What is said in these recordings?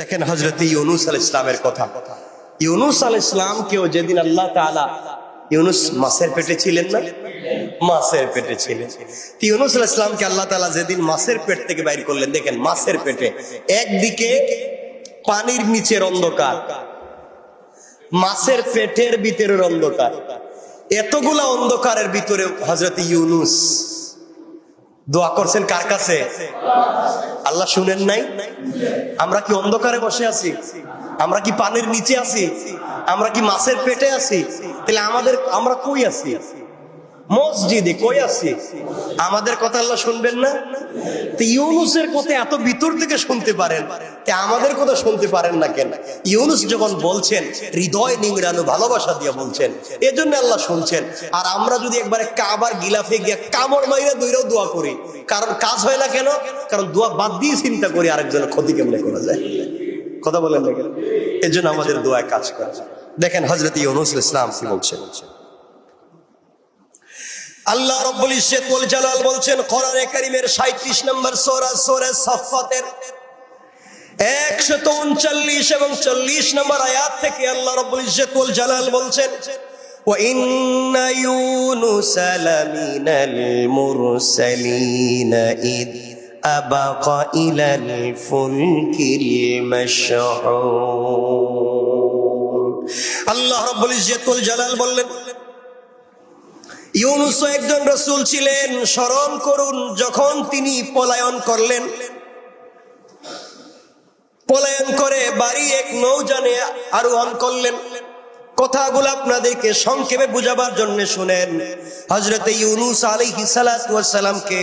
দেখেন হজরত ইউনুস আল ইসলামের কথা। ইউনুস আল ইসলাম কেউ যেদিন আল্লাহ তাআলা ইউনুস মাছের পেটে ছিলেন না? মাছের পেটে ছিলেন। ইউনুস আল ইসলামকে আল্লাহ তাআলা যেদিন মাছের পেট থেকে বাইর করলেন, দেখেন মাছের পেটে, একদিকে পানির নিচের অন্ধকার, মাছের পেটের ভিতরের অন্ধকার। এতগুলা অন্ধকারের ভিতরে হজরত ইউনুস দোয়া করছেন কার কাছে? আল্লাহ শুনেন নাই? আমরা কি অন্ধকারে বসে আছি? আমরা কি পানির নিচে আছি? আমরা কি মাছের পেটে আছি? তাহলে আমাদের, আমরা কই আছি? মসজিদে কই আছি? আমাদের কথা আল্লাহ শুনবেন না? ইউনুসের কথা এত ভিতর থেকে শুনতে পারেন। আমাদের কথা শুনতে পারেন না কেন? ইউনুস যখন বলছেন, হৃদয় নিংড়ানো, ভালোবাসা দিয়ে বলছেন, এজন্য আল্লাহ শুনছেন। আর আমরা যদি একবারে কাবার গিলাফে গিয়ে কামড় মাইরা দইরাও দোয়া করি, কারণ কাজ হয় না কেন? কারণ দোয়া বাদ দিয়ে চিন্তা করি আরেকজনের ক্ষতি কেমনে করা যায়? কথা বলেন না কেন এর জন্য আমাদের দোয়ায় কাজ করে। দেখেন হজরত ইউনুস ইসলাম কি বলছেন আল্লাহ রব্বুল ইজ্জত ওয়াল জালাল বলছেন, কোরআনে কারীমের 37 নম্বর সূরা সূরা সাফফাতের 139 এবং 40 নম্বর আয়াত থেকে আল্লাহ রব্বুল ইজ্জত ওয়াল জালাল বলছেন وإن يونس لمن المرسلين إذ أبق إلى الفلك المشحون আল্লাহ রব্বুল ইজ্জত ওয়াল জালাল বললেন ইউনুস একজন রসুল ছিলেন স্মরণ করুন যখন তিনি পলায়ন করলেন বাড়ি এক নৌজানে আরোহণ করলেন। কথাগুলো আপনাদেরকে সংক্ষেপে বুঝাবার জন্য শুনেন। হজরতে ইউনুস আলাইহি সালামকে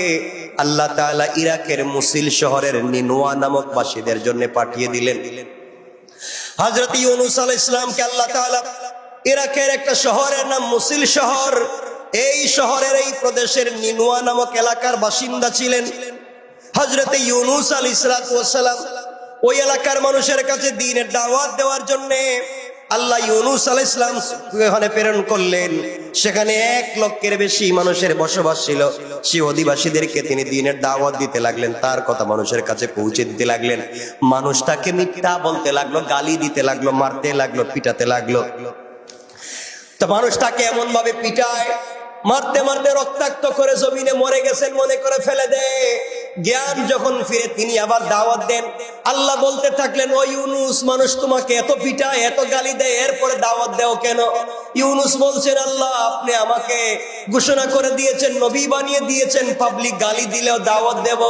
আল্লাহ তাআলা ইরাকের মুসিল শহরের নিনোয়া নামক বাসীদের জন্য পাঠিয়ে দিলেন। হজরত ইউনুস আলাইহিস ইসলামকে আল্লাহ তাআলা ইরাকের একটা শহরের নাম মুসিল শহর, এই শহরের এই প্রদেশের নিনুয়া নামক এলাকার বাসিন্দা ছিলেন। হজরতে ইউনুস আল ইসলাতাম ওই এলাকার মানুষের কাছে দিনের দাওয়াত দেওয়ার জন্য আল্লাহ ইউনুস আল ইসলাম এখানে প্রেরণ করলেন। সেখানে এক লক্ষের বেশি মানুষের বসবাস ছিল। সে অধিবাসীদেরকে তিনি দিনের দাওয়াত দিতে লাগলেন, তার কথা মানুষের কাছে পৌঁছে দিতে লাগলেন। মানুষ তাকে মিথ্যা বলতে লাগল, গালি দিতে লাগল, মারতে লাগল, পিটাতে লাগল। তো মানুষ তাকে এমন ভাবে পিটায় মারতে মারতে রক্তাক্ত করে জমিনে মরে গেছেন, মনে করে ফেলে দে। জ্ঞান যখন ফিরে, তিনি আবার দাওয়াত দেন। আল্লাহ বলতে থাকলেন, ও ইউনুস, মানুষ তোমাকে এত পিটায়, এত গালি দেয়, এরপরে দাওয়াত দেও কেন? ইউনুস বলছেন, আল্লাহ, আপনি আমাকে ঘোষণা করে দিয়েছেন, নবী বানিয়ে দিয়েছেন পাবলিক গালি দিলেও দাওয়াত দেব,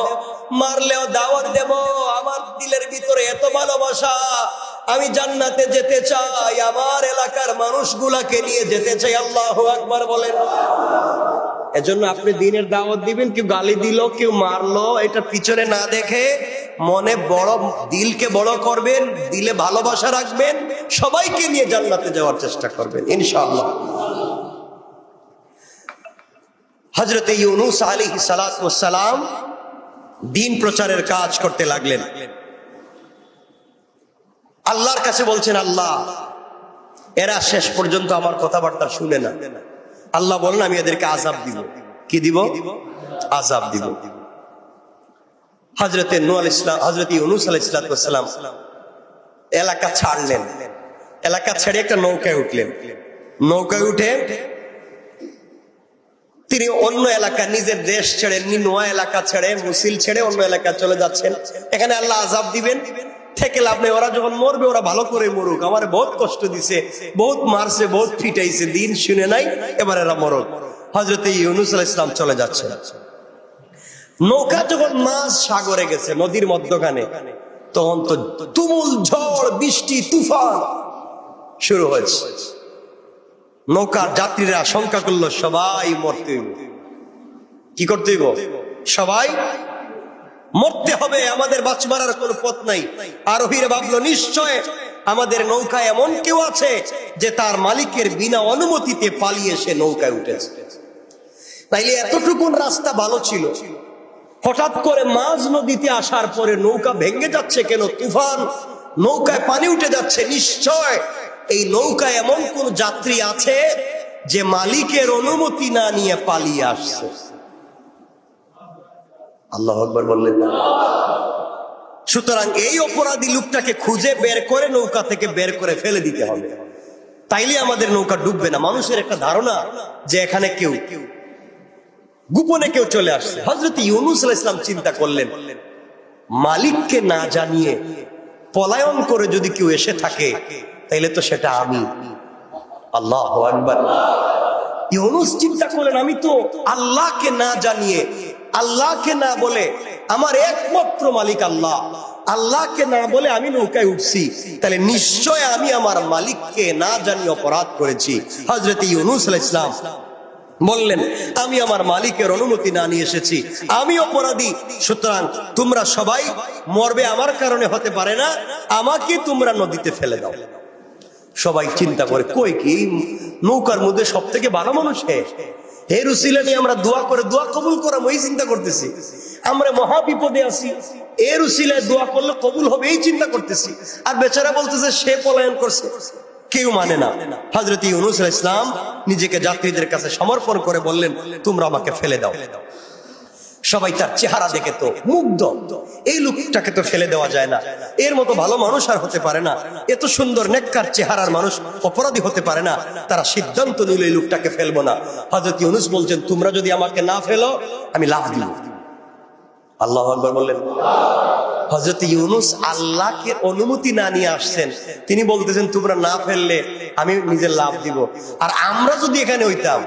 মারলেও দাওয়াত দেব, আমার দিলের ভিতরে এত ভালোবাসা আমি জান্নাতে যেতে চাই, আমার এলাকার মানুষগুলাকে নিয়ে যেতে চাই। আল্লাহ আকবার বলেন। এজন্য আপনি দিনের দাওয়াত দিবেন, কেউ গালি দিল, কেউ মারলো, এটা পিছনে না দেখে মনে বড় দিলকে বড় করবেন, দিলে ভালোবাসা রাখবেন, সবাইকে নিয়ে জান্নাতে যাওয়ার চেষ্টা করবেন, ইনশাআল্লাহ। হজরত ইউনুস আলী সালাম দিন প্রচারের কাজ করতে লাগলেন। আল্লাহর কাছে বলছেন, আল্লাহ, এরা শেষ পর্যন্ত আমার কথাবার্তা শুনে না। আল্লাহ বলেন, আমি এদেরকে আজাব দিব। কি দিব? আজাব দিব। হজরতে নুয়াল ইসলাম হজরত ইউনুস আল ইসলাতাম এলাকা ছাড়লেন। এলাকা ছেড়ে একটা নৌকায় উঠলেন। নৌকায় উঠে তিনি অন্য এলাকা, নিজের দেশ ছেড়ে নোয়া এলাকা ছেড়ে, মুসিল ছেড়ে অন্য এলাকা চলে যাচ্ছেন। এখানে আল্লাহ আজাব দিবেন। থেকে লাভ নেই। ওরা যখন মরবে, ওরা ভালো করে মরুক। আমার বহুত কষ্ট দিছে, বহুত মারছে, বহুত ফিটাইছে। দিন শুনে নাই, এবার এরা মরক। হজরত ইউনুস আল ইসলাম চলে যাচ্ছে নৌকা যখন মাছ সাগরে গেছে, নদীর মধ্যখানে, তখন তো তুমুল ঝড়, বৃষ্টি, তুফান শুরু হয়েছে। নৌকার যাত্রীরা আশঙ্কা করল, সবাই মরতে কি করতে সবাই মরতে হবে, আমাদের বাঁচবার কোনো পথ নাই। আরোহীরা ভাবলো, নিশ্চয় আমাদের নৌকায় এমন কেউ আছে যে তার মালিকের বিনা অনুমতিতে পালিয়ে সে নৌকায় উঠেছে তাইলে এতটুকুন রাস্তা ভালো ছিল। হঠাৎ করে মাঝ নদীতে আসার পরে নৌকা ভেঙে যাচ্ছে কেন? তুফান। নৌকায় পানি উঠে যাচ্ছে, নিশ্চয়। এই নৌকায় এমন কোন যাত্রী আছে যে মালিকের অনুমতি না নিয়ে পালিয়ে আসছে। আল্লাহ আকবর বললেন। সুতরাং এই অপরাধী লোকটাকে খুঁজে বের করে নৌকা থেকে বের করে ফেলে দিতে হবে। তাইলে আমাদের নৌকা ডুববে না। মানুষের একটা ধারণা যে এখানে কেউ, গোপনে কেউ চলে আসছে। হজরত ইউনুস ইসলাম চিন্তা করলেন, মালিককে না জানিয়ে পলায়ন করে যদি কেউ এসে থাকে, তাইলে তো সেটা আমি। আল্লাহ আকবার। ইউনুস চিন্তা করলেন, আমি তো আল্লাহকে না জানিয়ে আল্লাহকে না বলে আমার একমাত্র মালিক আল্লাহ। আল্লাহকে না বলে আমি নৌকায় উঠছি। তাহলে নিশ্চয় আমি আমার মালিককে না জানিয়ে অপরাধ করেছি। হজরত ইউনুস ইসলাম বললেন, আমি আমার মালিকের অনুমতি না নিয়ে এসেছি। আমি অপরাধী। সুতরাং তোমরা সবাই মরবে আমার কারণে হতে পারে না। আমাকে তোমরা নদীতে ফেলে দাও। সবাই চিন্তা করে, কই কি? নৌকার মধ্যে সব থেকে ভালো মানুষ হে রুসিলা নিয়ে আমরা দোয়া করে, দোয়া কবুল করা ওই চিন্তা করতেছি। আমরা মহা বিপদে আছি। এ রুসিলায় দোয়া করলে কবুল হবে এই চিন্তা করতেছি। আর বেচারা বলতেছে, সে পলায়ন করছে। কেউ মানে না। হজরত ইউনুস ইসলাম নিজেকে যাত্রীদের কাছে সমর্পণ করে বললেন, তোমরা আমাকে ফেলে দাও। সবাই তার চেহারা দেখে তো মুগ্ধ। এই লোকটাকে তো ফেলে দেওয়া যায় না। এর মতো ভালো মানুষ আর হতে পারে না। এত সুন্দর নেককার চেহারার মানুষ অপরাধী হতে পারে না। তারা সিদ্ধান্ত নিল এই লোকটাকে ফেলব না। হজরত ইউনুস বলছেন, তোমরা যদি আমাকে না ফেলো, আমি লাভ দিব। আল্লাহ আকবর বললেন। হজরত ইউনুস আল্লাহকে অনুমতি না নিয়ে আসছেন। তিনি বলতেছেন, তোমরা না ফেললে আমি নিজের লাভ দিব। আর আমরা যদি এখানে হইতাম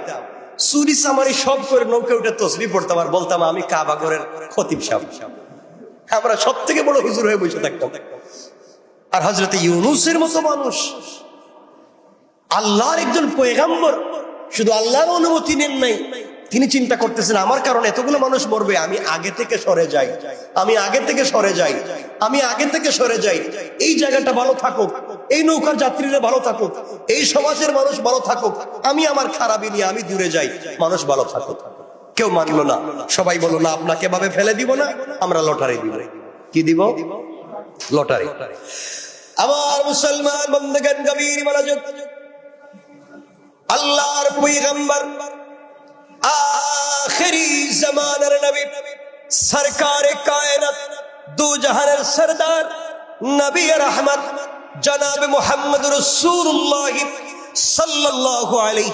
চুরি চামারি সব করে নৌকে উঠে তসবি পড়তাম আর বলতাম, আমি কাবা কাবাগরের খতিব সাহেব। আমরা সব থেকে বড় হুজুর হয়ে বসে থাকতাম। আর হজরত ইউনুসের মতো মানুষ। আল্লাহর একজন পয়গাম্বর। শুধু আল্লাহর অনুমতি নেন নাই। তিনি চিন্তা করতেছেন, আমার কারণে এতগুলো মানুষ মরবে, আমি আগে থেকে সরে যাই। আমি আগে থেকে সরে যাই। আমি আগে থেকে সরে যাই। এই জায়গাটা ভালো থাকুক। এই নৌকার যাত্রীরা ভালো থাকুক, এই সমাজের মানুষ ভালো থাকুক, আমি আমার খারাপই নিয়ে আমি দূরে যাই, মানুষ ভালো থাকুক। কেউ মানলো না, সবাই বলো না, আপনাকে ভাবে ফেলে দিব না, আমরা লটারি দিব। কি দিব? লটারি। আমার মুসলমান বন্ধগান গভীর মনোযোগ। আল্লাহর পয়গম্বর আখেরি জামানার নবী, সরকারে কায়নাত, দু জাহানের সরদার, নবী রহমত জনাব মুহাম্মদ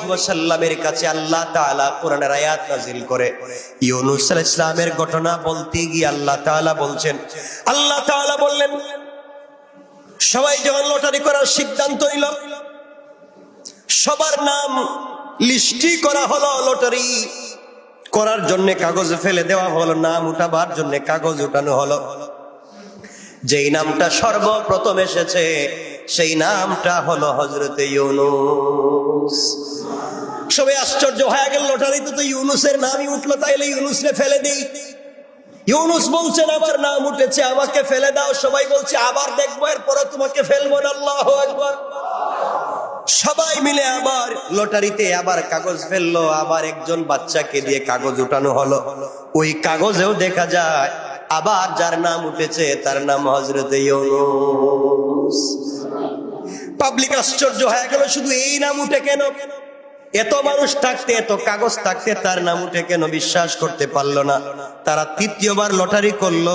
ওয়াসাল্লামের কাছে আল্লাহ তাআলা আয়াত করে। ঘটনা বলতে গিয়ে আল্লাহ তাআলা বলছেন, আল্লাহ তাআলা বললেন, সবাই যখন লটারি করার সিদ্ধান্ত নিল, সবার নাম লিস্টি করা হলো লটারি। করার জন্য কাগজ ফেলে দেওয়া হলো, নাম উঠাবার জন্য কাগজ উঠানো হলো। যেই নামটা সর্বপ্রথম এসেছে, সেই নামটা হলো হজরতে ইউনুস। সবাই আশ্চর্য হয়ে গেল লটারিতে তো ইউনুসের নামই উঠল, তাইলে ইউনুসরে ফেলে দেই। ইউনুস বলছেন আবার নাম উঠেছে, আমাকে ফেলে দাও। সবাই বলছে, আবার দেখব এরপরে তোমাকে ফেলব না, আল্লাহ একবার সবাই মিলে আবার লটারিতে আবার কাগজ ফেলল, আবার একজন বাচ্চাকে দিয়ে কাগজ উঠানো হলো। ওই কাগজেও দেখা যায় আবার যার নাম উঠেছে, তার নাম হজরত পাবলিক আশ্চর্য হয়ে গেল, শুধু এই নাম উঠে কেন? এত মানুষ থাকতে, এত কাগজ থাকতে, তার নাম উঠে কেন বিশ্বাস করতে পারল না? তারা তৃতীয়বার লটারি করল,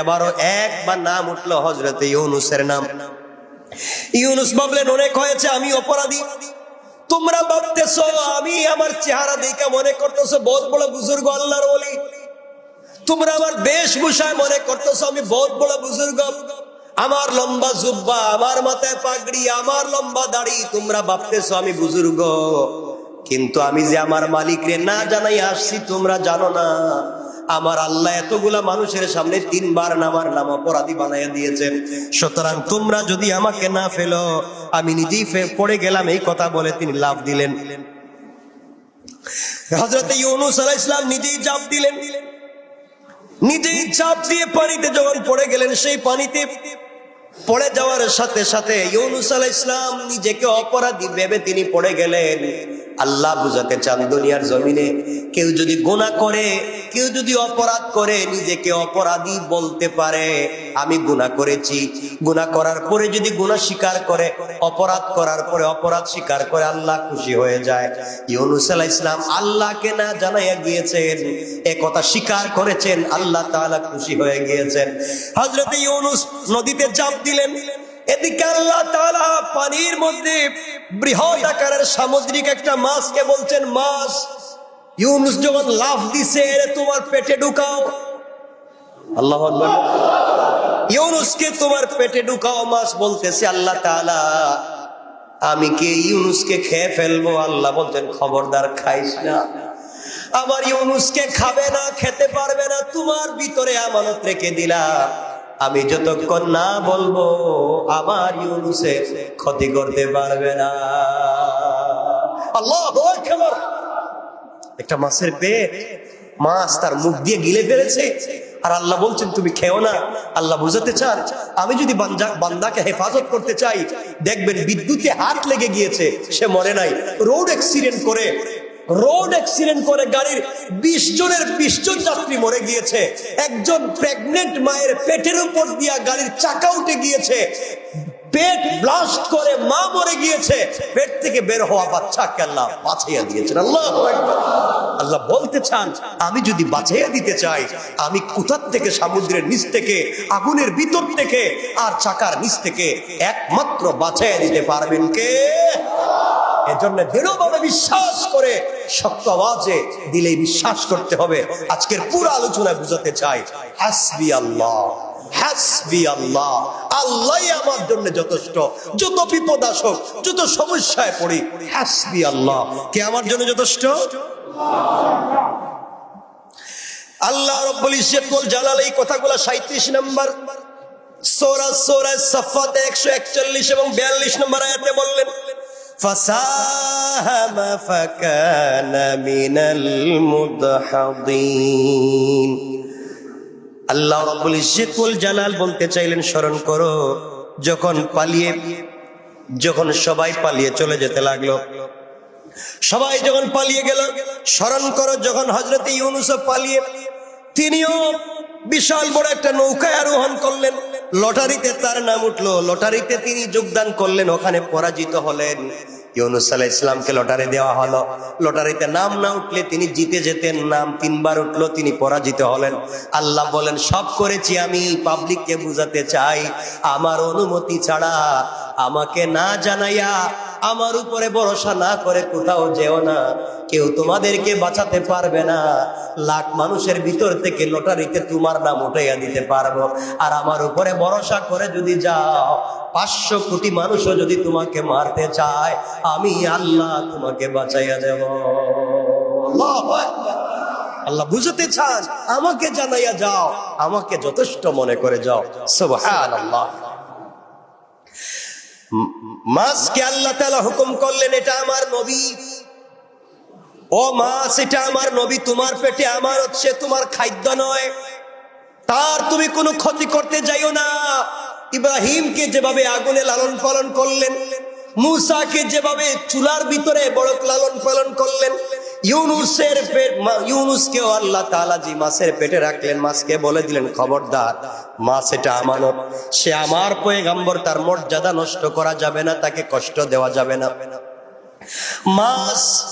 এবারও একবার নাম উঠল হজরত ইউনুসের নাম। ইউনুস ভাবলেন, অনেক হয়েছে, আমি অপরাধী। তোমরা ভাবতেছো, আমি আমার চেহারা দেখে মনে করতেছো, বহুত বড় বুজুর্গ আল্লাহর বলি তোমরা আমার বেশভূষায় মনে করতেছো, আমি বহুত বড় বুজুর্গ। আমার লম্বা জুব্বা, আমার মাথায় পাগড়ি, আমার লম্বা দাড়ি, তোমরা ভাবতেছো আমি বুজুর্গ। কিন্তু আমি যে আমার মালিকরে না জানাই আসছি, তোমরা জানো না। আমার আল্লাহ এতগুলা মানুষের সামনে তিনবার নামার নাম অপরাধী বানাইয়া দিয়েছেন সুতরাং তোমরা যদি আমাকে না ফেলো, আমি নিজেই পড়ে গেলাম এই কথা বলে তিনি লাভ দিলেন। হজরত ইউনুস আলাহ ইসলাম নিজেই চাপ দিলেন। নিজেই চাপ দিয়ে পানিতে যখন পড়ে গেলেন, সেই পানিতে পড়ে যাওয়ার সাথে সাথে ইউনুস আলাহ ইসলাম নিজেকে অপরাধী ভেবে তিনি পড়ে গেলেন। আল্লাহ বুঝাতে চান দুনিয়ার জমিনে। কেউ যদি গোনা করে, কেউ যদি অপরাধ করে, নিজেকে অপরাধী বলতে পারে, আমি গুণা করেছি। গুণা করার পরে যদি গুণা স্বীকার করে, অপরাধ করার পরে অপরাধ স্বীকার করে, আল্লাহ খুশি হয়ে যায়। ইউনুস আলাহ ইসলাম আল্লাহকে না জানাইয়া গিয়েছেন, এ কথা স্বীকার করেছেন, আল্লাহ তাআলা খুশি হয়ে গিয়েছেন। হজরত ইউনুস নদীতে চাপ দিলেন। এদিকে আল্লাহ তাআলা পানির মধ্যে বৃহৎ আকারের সামুদ্রিক একটা মাছকে বলছেন, মাছ, ইউনুস যখন লাফ দিছে তোমার পেটে ঢুকাও। আল্লাহ ইউনুসকে তোমার পেটে ঢুকাও মাছ বলতেছে আল্লাহ তাআলা। আমি কি ইউনুসকে খেয়ে ফেলব? আল্লাহ বলতেন, খবরদার, খাইস না। আমার ইউনুসকে খাবে না, খেতে পারবে না। তোমার ভিতরে আমানত রেখে দিলা আমি যতক্ষণ না বলব, আমার ইউনুসে ক্ষতি করতে পারবে না। একটা মাছের পেট, মাছ তার মুখ দিয়ে গিলে ফেলেছে। আর আল্লাহ বলছেন, তুমি খেও না। আল্লাহ বুঝাতে চান, আমি যদি বান্দা, বান্দাকে হেফাজত করতে চাই, দেখবেন বিদ্যুতে হাত লেগে গিয়েছে, সে মরে নাই। রোড অ্যাক্সিডেন্ট করে রোড অ্যাক্সিডেন্ট করে গাড়ির বিশ জনের বিশ জন যাত্রী মরে গিয়েছে। একজন প্রেগনেন্ট মায়ের পেটের উপর দিয়া গাড়ির চাকা উঠে গিয়েছে। পেট ব্লাস্ট করে মা মরে গিয়েছে। পেট থেকে বের হওয়া বাচ্চাকে আল্লাহ বাঁচাইয়া দিয়েছেন। আল্লাহ আল্লাহ বলতে চান, আমি যদি বাঁচাইয়া দিতে চাই, আমি কোথার থেকে, সমুদ্রের নিচ থেকে, আগুনের ভিতর থেকে, আর চাকার নিচ থেকে একমাত্র বাঁচাইয়া দিতে পারবেন কে? এজন্য দৃঢ়ভাবে বিশ্বাস করে শক্ত আওয়াজে দিলে বিশ্বাস করতে হবে। আজকের পুরো আলোচনা বুঝাতে চাই, হাসবি আল্লাহ হাসবি আল্লাহ। আল্লাহ আমার জন্য যথেষ্ট। যত বিপদ আসুক, যত সমস্যায় পড়ি, হাসবি আল্লাহ। কে আমার জন্য যথেষ্ট? আল্লাহ রব্বুল ইজ্জতুল জালাল, এই কথাগুলো 37 নম্বর সূরা সূরা সাফাত 141 এবং 42 নম্বর আয়াতে বললেন فساهم فكان من المدحضين আল্লাহ রব্বুল ইজ্জতুল জালাল বলতে চাইলেন স্মরণ করো যখন পালিয়ে যখন সবাই পালিয়ে চলে যেতে লাগলো সবাই যখন পালিয়ে গেল স্মরণ করো যখন হজরত ইউনুস পালিয়ে তিনিও বিশাল বড় একটা নৌকায় আরোহণ করলেন লটারিতে তার নাম উঠলো লটারিতে তিনি যোগদান করলেন ওখানে পরাজিত হলেন ইউনুস আলাহ ইসলামকে লটারি দেওয়া হলো। লটারিতে নাম না উঠলে তিনি জিতে যেতেন, নাম তিনবার উঠল, তিনি পরাজিত হলেন। আল্লাহ বলেন, সব করেছি আমি, পাবলিককে বুঝাতে চাই। আমার অনুমতি ছাড়া আমাকে না জানাইয়া, আমার উপরে ভরসা না করে কোথাও যেও না। কেউ তোমাদেরকে বাঁচাতে পারবে না। লাখ মানুষের ভিতর থেকে লটারিতে তোমার নাম উঠাইয়া দিতে পারব। আর আমার উপরে ভরসা করে যদি যাও পাঁচশো কোটি মানুষও যদি তোমাকে মারতে চায়, আমি আল্লাহ তোমাকে বাঁচাইয়া দেব। আল্লাহ বুঝতে চান, আমাকে জানাইয়া যাও, আমাকে যথেষ্ট মনে করে যাও। মাছকে আল্লাহ তালা হুকুম করলেন, এটা আমার নবী। ও মাছ, এটা আমার নবী, তোমার পেটে আমার হচ্ছে তোমার খাদ্য নয়। তার তুমি কোনো ক্ষতি করতে যাইও না। ইব্রাহিমকে যেভাবে আগুনে লালন পালন করলেন, মুসাকে যেভাবে চুলার ভিতরে বড় লালন পালন করলেন, ইউনুসের মা- ইউনুসকেও আল্লাহ তাআলা জি মাছের পেটে রাখলেন, মাছকে বলে দিলেন, খবরদার, মাছ এটা আমানত। সে আমার পয়গাম্বর, তার মর্যাদা নষ্ট করা যাবে না, তাকে কষ্ট দেওয়া যাবে না। মাছ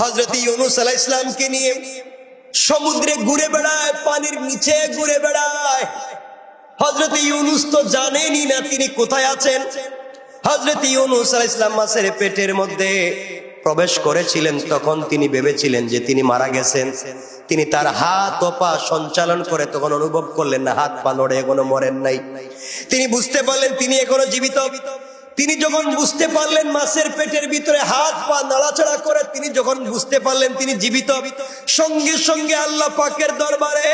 হজরত ইউনুস আলাহ ইসলামকে নিয়ে সমুদ্রে ঘুরে বেড়ায়, পানির নিচে ঘুরে বেড়ায়। হজরত ইউনুস তো জানেনই না তিনি কোথায় আছেন। হজরত ইউনুস আলাহ ইসলাম মাসের পেটের মধ্যে প্রবেশ করেছিলেন, তখন তিনি ভেবেছিলেন যে তিনি মারা গেছেন। তিনি তার হাত ও পা সঞ্চালন করে তখন অনুভব করলেন, না, হাত পা নড়ে, এখনও মরেন নাই। তিনি বুঝতে পারলেন তিনি এখনও জীবিত। তিনি যখন বুঝতে পারলেন মাছের পেটের ভিতরে হাত পা নাড়াচাড়া করে, তিনি যখন বুঝতে পারলেন তিনি জীবিত। সঙ্গে সঙ্গে আল্লাহ পাকের দরবারে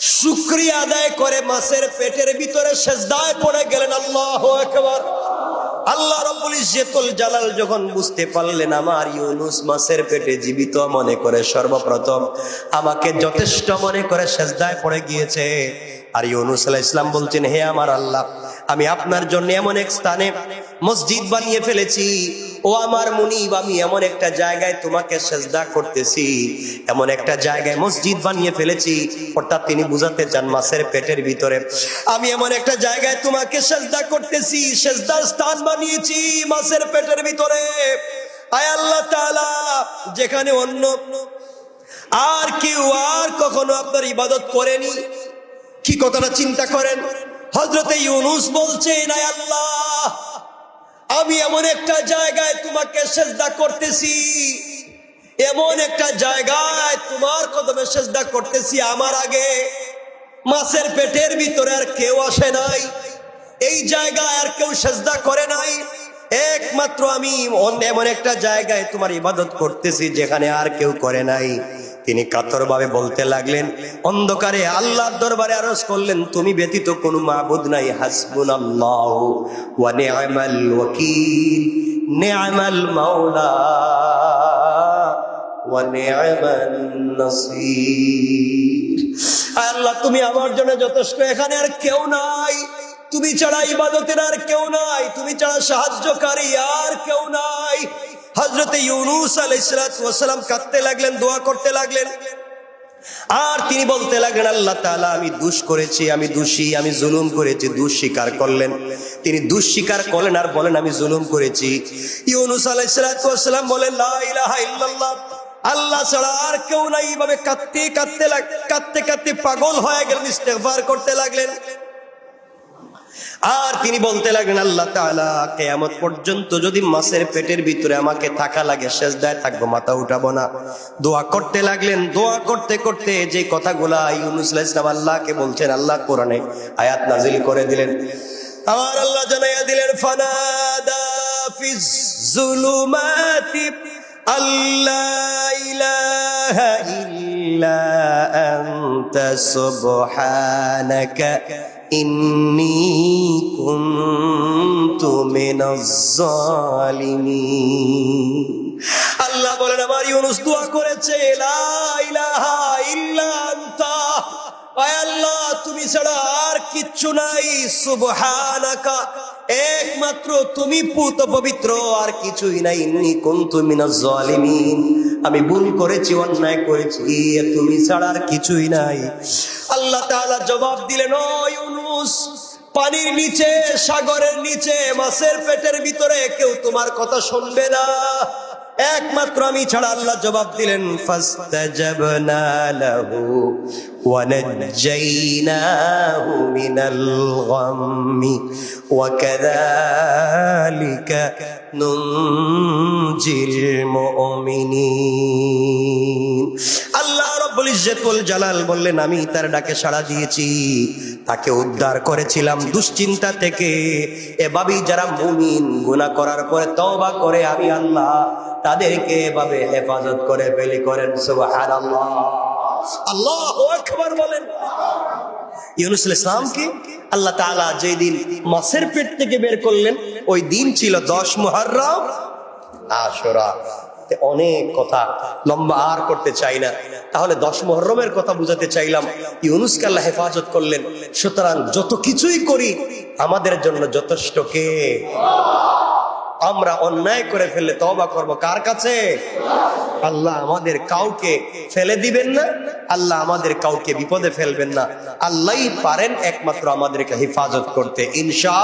শুক্রিয়া আদায় করে মাছের পেটের ভিতরে সেজদায় পড়ে গেলেন আল্লাহ একবার আল্লাহ ইজ্জতুল জালাল যখন বুঝতে পারলেন আমার ইউনুস মাছের পেটে জীবিত মনে করে সর্বপ্রথম আমাকে যথেষ্ট মনে করে সেজদায় পড়ে গিয়েছে। আর ইউনুস আলাইহিস ইসলাম বলছেন, হে আমার আল্লাহ, আমি আপনার জন্য এমন এক স্থানে মসজিদ বানিয়ে ফেলেছি। ও আমার মুনিব, আমি এমন একটা জায়গায় তোমাকে সেজদা করতেছি, এমন একটা জায়গায় মসজিদ বানিয়ে ফেলেছি। অর্থাৎ তিনি বুঝাতে চান মাছের পেটের ভিতরে। আমি এমন একটা জায়গায় তোমাকে সেজদা করতেছি, সেজদার স্থান বানিয়েছি মাছের পেটের ভিতরে। আয় আল্লাহ তাআলা, যেখানে অন্য আর কেউ আর কখনো আপনার ইবাদত করেনি। কি কথাটা চিন্তা করেন? হজরতে ইউনুস বলছেন নাই আল্লাহ আমি এমন একটা জায়গায় তোমাকে সেজদা করতেছি। এমন একটা জায়গায় তোমার কদমে সেজদা করতেছি আমার আগে। মাছের পেটের ভিতরে আর কেউ আসে নাই। এই জায়গায় আর কেউ সেজদা করে নাই। একমাত্র আমি এমন একটা জায়গায় তোমার ইবাদত করতেছি যেখানে আর কেউ করে নাই। তিনি কাতর ভাবে বলতে লাগলেন, অন্ধকারে আল্লাহর দরবারে আরজ করলেন, তুমি ব্যতীত কোনো মাবুদ নাই হাসবুন আল্লাহ ওয়া নি'মাল ওয়াকিল নি'মাল মাওলা ওয়া নাসির। আল্লাহ, তুমি আমার জন্য যথেষ্ট, এখানে আর কেউ নাই। তুমি ছাড়া ইবাদতের আর কেউ নাই, তুমি ছাড়া সাহায্যকারী আর কেউ নাই। হজরতে ইউনুস আলাইসালাম কাঁদতে লাগলেন, দোয়া করতে লাগলেন। আর তিনি বলতে লাগলেন, আল্লাহ তাআলা, আমি দুষ করেছি, আমি দোষী, আমি জুলুম করেছি, দুষ স্বীকার করলেন। তিনি দুষ স্বীকার করলেন আর বলেন, আমি জুলুম করেছি। ইউনুস আলাইসালাম বলেন আল্লাহ ছাড়া আর কেউ নাই। এইভাবে কাঁদতে কাঁদতে কাঁদতে কাঁদতে পাগল হয়ে গেলেন, ইস্তেগফার করতে লাগলেন। আর তিনি বলতে লাগলেন, আল্লাহ তাআলা, কেয়ামত পর্যন্ত যদি মাছের পেটের ভিতরে আমাকে থাকা লাগে শেষদায় থাকব, মাথা উঠাবো না। দোয়া করতে লাগলেন। দোয়া করতে করতে যে কথাগুলা ইউনুস আলাইহিস সালাম আল্লাহকে বলছেন, আল্লাহ কোরআনে আয়াত নাজিল করে দিলেন। আমার আল্লাহ জানাইয়া দিলেন ফানাদা আল্লাহ ইলাহা ইল্লা সুবহানাকা ইন্নি কুনতু মিনাজ জালিমিন আল্লাহ বলেন আমার ইউনুস দোয়া করেছে লা ইলাহা ইল্লা আনতা আল্লাহ, তুমি ছাড়া আর কিচ্ছু নাই। সুবহানাকা, একমাত্র তুমি পুত পবিত্র, আর কিছুই নাই। ইন্নি কুনতু আমি ভুল করেছি, অন্যায় করেছি তুমি ছাড়া আর কিছুই নাই। আল্লাহ তাআলা জবাব দিলেন, ও পানির নিচে, সাগরের নিচে, মাছের পেটের ভিতরে কেউ তোমার কথা শুনবে না। একমাত্র আমি ছাড়া আল্লাহ জবাব দিলেন, ফাস্তাজাবনা লাহু ওয়া নাজ্জাইনাহু মিনাল গাম্মি ওয়া কাযালিকা নুনজিল মুমিনিন। জালাল বললেন, আমি তার ডাকে সাড়া দিয়েছি। তাকে উদ্ধার করেছিলাম দুশ্চিন্তা থেকে। এভাবেই যারা মুমিন করার পরে তওবা করে, আমি আল্লাহ তাদেরকে এভাবে হেফাজত করে ফেলি করেন, সুবহানাল্লাহ। আল্লাহু আকবার বলেন। ইউনুস ইসলামকে আল্লাহ তাআলা যেই দিন মাছের পেট থেকে বের করলেন, ওই দিন ছিল দশ মুহররম আশুরা। তে অনেক কথা, লম্বা আর করতে চাই না। তাহলে দশ মহরমের কথা বুঝাতে চাইলাম। ইউনুসকে আল্লাহ হেফাজত করলেন। সুতরাং যত কিছুই করি, আমাদের জন্য যথেষ্ট কে? আমরা অন্যায় করে ফেললে তবা করব কার কাছে? আল্লাহ আমাদের কাউকে ফেলে দিবেন না, আল্লাহ আমাদের কাউকে বিপদে ফেলবেন না। আল্লাহ পারেন একমাত্র আমাদেরকে হেফাজত করতে, ইনশা